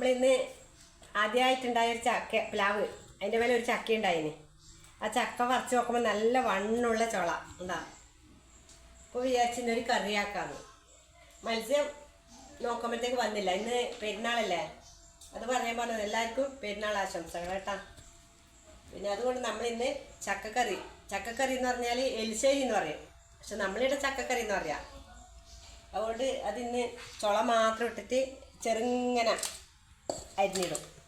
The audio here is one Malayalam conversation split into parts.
നമ്മളിന്ന് ആദ്യമായിട്ടുണ്ടായ ഒരു ചക്ക പ്ലാവ്. അതിന്റെ മേലെ ഒരു ചക്ക ഉണ്ടായിന്. ആ ചക്ക പറിച്ച് നോക്കുമ്പോൾ നല്ല വണ്ണുള്ള ചുള. എന്താ? അപ്പോൾ വിചാരിച്ചിന്ന് ഒരു കറിയാക്കാന്ന് മത്സ്യം നോക്കുമ്പോഴത്തേക്ക് വന്നില്ല. ഇന്ന് പെരുന്നാളല്ലേ? അത് പറഞ്ഞത് എല്ലാവർക്കും പെരുന്നാൾ ആശംസകൾ കേട്ടാ. പിന്നെ അതുകൊണ്ട് നമ്മളിന്ന് ചക്കക്കറി. ചക്കക്കറി എന്ന് പറഞ്ഞാൽ എലിശ്ശേരി എന്ന് പറയും. പക്ഷെ നമ്മളിവിടെ ചക്കക്കറി എന്ന് പറയാം. അതുകൊണ്ട് അതിന്ന് ചുള മാത്രം ഇട്ടിട്ട് ചെറുങ്ങനെ അരിഞ്ഞിടും.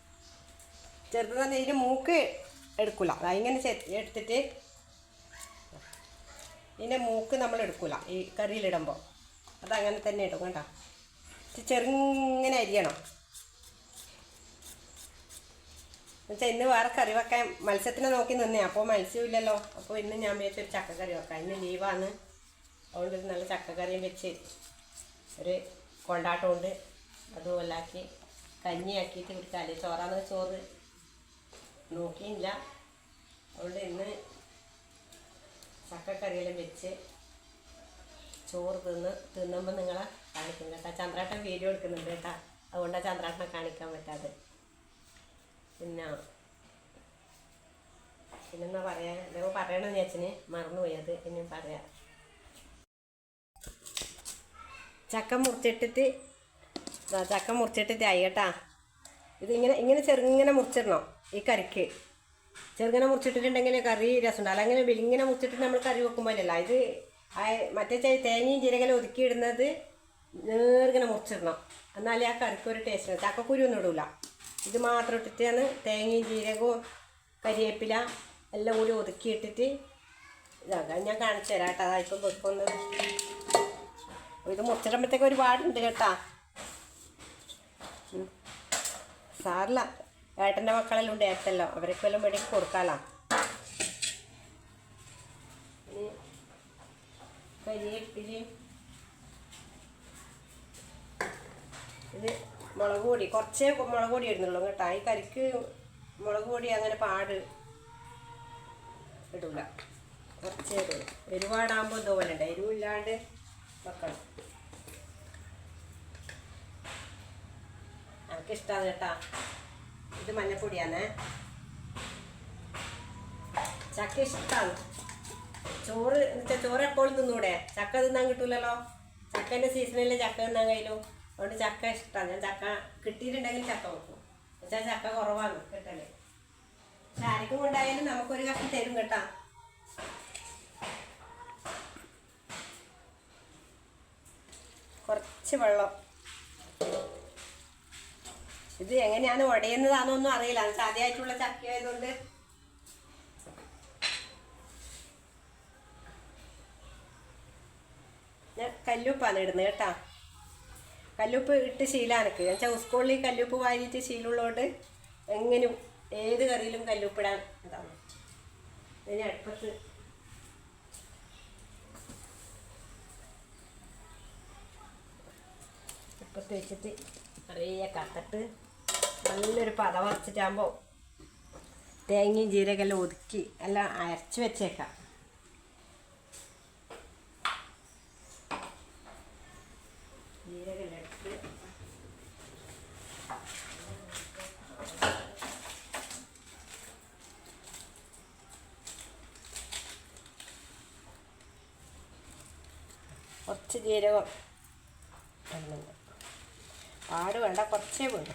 ചെറുത് തന്നെ ഇതിന് മൂക്ക് എടുക്കില്ല അതിങ്ങനെ ചെ- എടുത്തിട്ട് ഇതിന്റെ മൂക്ക് നമ്മൾ എടുക്കില്ല ഈ കറിയിലിടുമ്പോൾ അതങ്ങനെ തന്നെ ഇടും കേട്ടോ. ചെറുങ്ങനെ അരിയണം. എന്നുവെച്ചാൽ ഇന്ന് വേറെ കറി വെക്കാൻ മത്സ്യത്തിനെ നോക്കി നിന്നേ. അപ്പോൾ മത്സ്യമില്ലല്ലോ. അപ്പോൾ ഇന്ന് ഞാൻ വിചാരിച്ചു ഒരു ചക്കക്കറി വെക്കാം. ഇന്ന് ലീവാണ്. അതുകൊണ്ട് നല്ല ചക്കക്കറിയും വെച്ച് ഒരു കൊണ്ടാട്ടമുണ്ട് അതുപോലാക്കി കഞ്ഞിയാക്കിയിട്ട് കുടിക്കാല്ലേ ചോറാണ് ചോറ് നോക്കിയില്ല. അതുകൊണ്ട് ഇന്ന് ചക്കക്കറിയെല്ലാം വെച്ച് ചോറ് തിന്ന് തിന്നുമ്പോൾ നിങ്ങളെ കാണിക്കും കേട്ടോ. ചന്ദ്രാട്ടൻ വീഡിയോ എടുക്കുന്നുണ്ട് കേട്ടോ. അതുകൊണ്ടാണ് ചന്ദ്രാട്ടനെ കാണിക്കാൻ പറ്റാതെ. പിന്നെ പിന്നെന്താ പറയാ? ഇതൊക്കെ പറയണമെന്ന് ചേച്ചന് മറന്നുപോയത് ഇനി പറയാം. ചക്ക മുറിച്ചിട്ടിട്ട് ചക്ക മുറിച്ചിട്ടിട്ട് കേട്ടാ. ഇത് ഇങ്ങനെ ഇങ്ങനെ ചെറുങ്ങനെ മുറിച്ചിടണം ഈ കറിക്ക് ചെറുങ്ങനെ മുറിച്ചിട്ടിട്ടുണ്ടെങ്കിൽ കറി രസമുണ്ട് അല്ലെങ്കിൽ വലിങ്ങനെ മുറിച്ചിട്ട് നമ്മൾ കറി വെക്കുമ്പോഴല്ല ഇത് മറ്റേ തേങ്ങയും ജീരകലും ഒതുക്കിയിടുന്നത് നേർങ്ങനെ മുറിച്ചിടണം. എന്നാലേ ആ കറിക്ക് ഒരു ടേസ്റ്റ് ചക്കക്കുരു ഒന്നും ഇടൂല. ഇത് മാത്രം ഇട്ടിട്ടാണ് തേങ്ങയും ജീരകവും കരിവേപ്പില എല്ലാം കൂടി ഒതുക്കിയിട്ടിട്ട് ഇതാക്കാം ഞാൻ കാണിച്ചു തരാം കേട്ടോ അതായിപ്പം വെക്കുന്നത് ഇത് മുറിച്ചിടുമ്പോഴത്തേക്ക് ഒരുപാടുണ്ട് കേട്ടോ. സാറില്ല ഏട്ടന്റെ മക്കളെല്ലാം ഉണ്ട് ഏട്ടല്ലോ അവരൊക്കെ വല്ലതും വേണമെങ്കിൽ കൊടുക്കാലോ? ഇത് മുളക് പൊടി കുറച്ചേ മുളക് പൊടി ഇടുന്നുള്ളൂ കേട്ടോ. ഈ കരിക്ക് മുളക് പൊടി അങ്ങനെ പാട് ഇടൂല. കുറച്ചേ ഇടുള്ളൂ. എരിവാടാകുമ്പോൾ ഇതുപോലെ ഉണ്ട് എരിവില്ലാണ്ട് വെക്കണം. എനിക്കിഷ്ടമാണ് കേട്ടാ ഇത് മഞ്ഞപ്പൊടിയാണേ ചക്ക ഇഷ്ടമാണ് ചോറ് എന്നുവെച്ചാൽ ചോറ് എപ്പോഴും തിന്നൂടെ? ചക്ക തിന്നാൻ കിട്ടൂലല്ലോ? ചക്കേന്റെ സീസണിൽ ചക്ക തിന്നാൻ കഴിയലോ അതുകൊണ്ട് ചക്ക ഇഷ്ടമാണ് ഞാൻ ചക്ക കിട്ടിയിട്ടുണ്ടെങ്കിൽ ചക്ക വെക്കും. എന്നുവെച്ചാൽ ചക്ക കുറവാണ് കിട്ടൽ. പക്ഷെ ആർക്കും കൊണ്ടായാലും നമുക്കൊരു കഷ്ണം തരും കേട്ടാ. കുറച്ച് വെള്ളം. ഇത് എങ്ങനെയാണ് ഉടയുന്നതാണോ ഒന്നും അറിയില്ല. അത് ആദ്യമായിട്ടുള്ള ചക്ക ആയതുകൊണ്ട്. ഞാൻ കല്ലുപ്പാണ് ഇടുന്നത് കേട്ടാ. കല്ലുപ്പ് ഇട്ട് ശീലമാണ് എനിക്ക് എന്നുവെച്ചാൽ സ്കൂളിൽ കല്ലുപ്പ് വാരിയിട്ട് ശീലമുള്ളതുകൊണ്ട് എങ്ങനെയും ഏത് കറിയിലും കല്ലുപ്പിടാൻ ഇതാണ്. ഇനി അടുപ്പത്ത് അടുപ്പത്ത് വെച്ചിട്ട് നിറയെ കത്തിട്ട് നല്ലൊരു പത വറച്ചിട്ടാകുമ്പോൾ തേങ്ങയും ജീരകമെല്ലാം ഒതുക്കി എല്ലാം അരച്ച് വെച്ചേക്കാം. ജീരകെല്ലാം എടുത്ത് കുറച്ച് ജീരകം പാട് വേണ്ട കുറച്ചേ വേണ്ടു.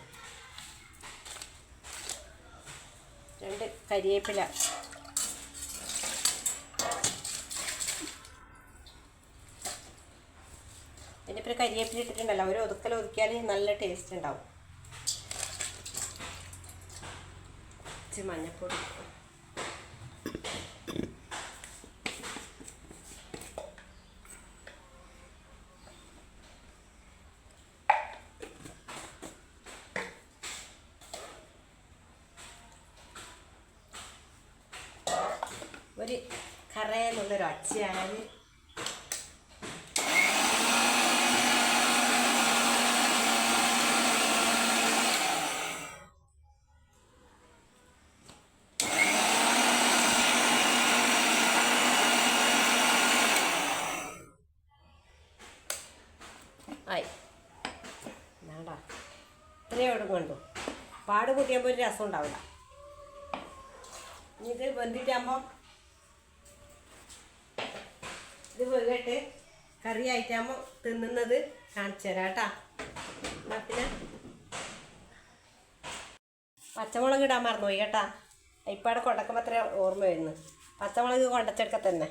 രണ്ട് കരിയേപ്പില. എന്റെ ഇപ്പം കരിയേപ്പില ഇട്ടിട്ടുണ്ടല്ലോ ഒരു ഒതുക്കൽ ഒതുക്കിയാൽ നല്ല ടേസ്റ്റ് ഉണ്ടാവും. ഇച്ചിരി മഞ്ഞപ്പൊടി. ഒരു കറയെന്നുള്ളൊരു ഒച്ചയായാൽ ആയി. വേണ്ട ഇത്ര അത്രയേ അവിടെ കണ്ടു. പാട് കൂട്ടിയപ്പോൾ ഒരു രസം ഉണ്ടാവില്ല. ഇനി ഇത് വെന്തിട്ടാകുമ്പം ഇത് വേഗട്ട് കറി ആയിട്ടാകുമ്പോൾ തിന്നുന്നത് കാണിച്ചു തരാം കേട്ടാ പിന്നെ? പച്ചമുളക് ഇടാൻ മറന്നുപോയി കേട്ടാ. ഇപ്പാടെ കൊണ്ടക്കുമ്പോൾ അത്ര ഓർമ്മ വരുന്നു. പച്ചമുളക് കൊണ്ടച്ചെടുക്ക തന്നെ.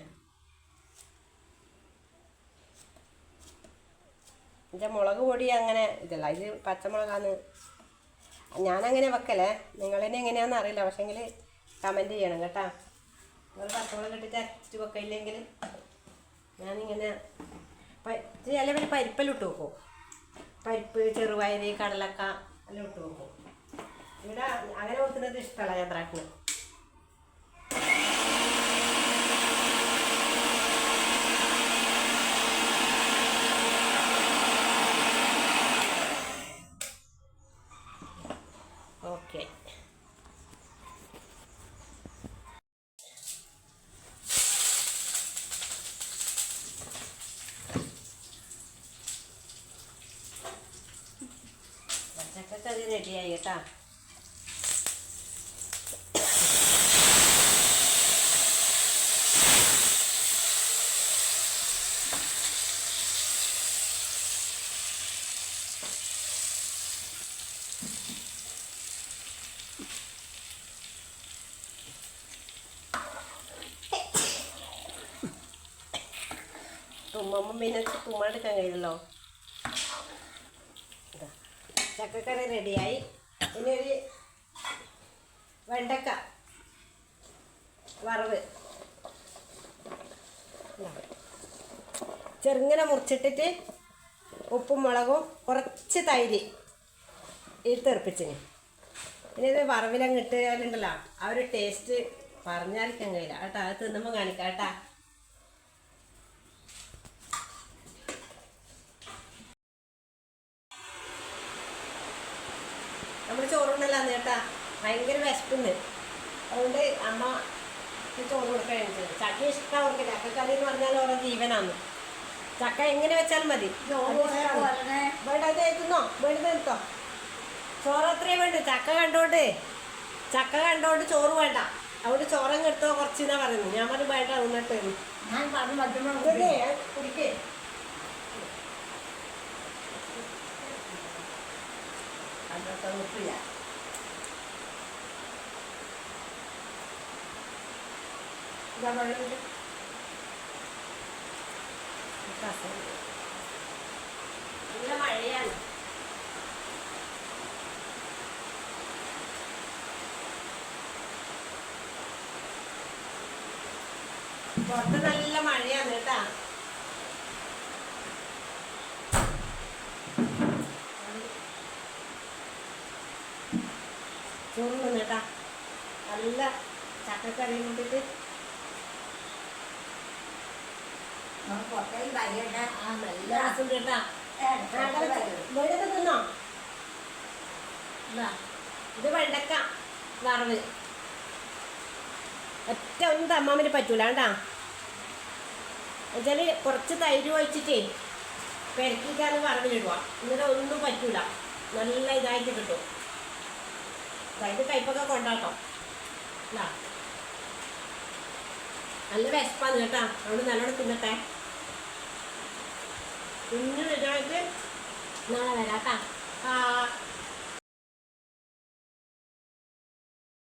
എന്റെ മുളക് പൊടി അങ്ങനെ ഇതല്ല. ഇത് പച്ചമുളകാന്ന് ഞാനങ്ങനെ വെക്കലേ. നിങ്ങളെന്നെ എങ്ങനെയാണെന്ന് അറിയില്ല. പക്ഷേങ്കിൽ കമന്റ് ചെയ്യണം കേട്ടാ. നിങ്ങൾ പച്ചമുളക് ഇട്ടിട്ട് അരച്ചിട്ട് വെക്കില്ലെങ്കിൽ ഞാനിങ്ങനെ ചില പരിപ്പെല്ലാം ഇട്ട് വെക്കും. പരിപ്പ് ചെറുപയർ കടലക്ക എല്ലാം ഇട്ട് വെക്കും. ഇവിടെ അങ്ങനെ വെക്കുന്നത് ഇഷ്ടമല്ല ഞാൻ ഓക്കെ പച്ചക്കറി റെഡിയായി കേട്ടോ തുമ്മുമ്പം പിന്നെ തുമ്മാണ്ടെടുക്കാൻ കഴിയില്ലല്ലോ. ചക്കക്കറി റെഡിയായി. ഇനി ഒരു വെണ്ടക്ക വറവ്. ചെറുങ്ങനെ മുറിച്ചിട്ടിട്ട് ഉപ്പും മുളകും കുറച്ച് തൈര് ഈ തെറിപ്പിച്ചിന്. ഇനി ഇത് വറവിലങ്ങ് ഇട്ടാലുണ്ടല്ലോ ആ ഒരു ടേസ്റ്റ് പറഞ്ഞാൽ കഴിയില്ല കേട്ടോ അത് തിന്നുമ്പോൾ കാണിക്കാം. കേട്ടാ? കേട്ടാ ഭയങ്കര വിശപ്പുണ്ട്. അതുകൊണ്ട് അമ്മ ചോറ് കൊടുക്കാൻ എഴുതിയത് ചക്ക ഇഷ്ടം അവർക്ക്. ചക്കക്കറി എന്ന് പറഞ്ഞാൽ ഓരോ ജീവനാണ്. ചക്ക എങ്ങനെ വെച്ചാലും മതി. വേണ്ട ഇത് എത്തുന്നോ വേണ്ടത് എടുത്തോ ചോറ് അത്രയും വേണ്ട. ചക്ക കണ്ടോണ്ട് ചക്ക കണ്ടോണ്ട് ചോറ് വേണ്ട. അവിടെ ചോറം കെടുത്തോ കുറച്ച് എന്നാ പറയുന്നത്. ഞാൻ പറഞ്ഞു വേണ്ട എന്നിട്ട് ഞാൻ പറഞ്ഞു മധ്യമേ കുടിക്കേ. അതൊക്കെ ഉപ്പില്ല ഇതാ മഴയാണ് പുറത്ത് നല്ല മഴയാണ് കേട്ടാ. ചോറ് കേട്ടാ നല്ല ചക്കക്കറിയും കൂട്ടിട്ട് നമുക്ക് പുറത്തേക്ക് കഴിയട്ടെ ആ നല്ല രസം കേട്ടാ പുറത്തേക്ക് വെളുത്ത് തിന്നോ? ഇതാ, വെണ്ടക്ക വറവ്. ഒറ്റ ഒന്നും തമ്മാമിന് പറ്റൂല കേട്ടാ എന്നുവെച്ചാൽ കുറച്ച് തൈര് ഒഴിച്ചിട്ടേ പെരക്കിയിട്ടാണ് വറവിലിടുക. എന്നിട്ട് ഒന്നും പറ്റൂല. നല്ല ഇതായിട്ട് കിട്ടും. അതായത് കയ്പൊക്കെ കൊണ്ടാട്ടോ. ഇതാ. നല്ല വിശപ്പാന്ന് കേട്ടാ. അതുകൊണ്ട് നല്ലോണം തിന്നട്ടെ. കുഞ്ഞു വിചാരിച്ച് നാളെ വരാട്ടാ ആ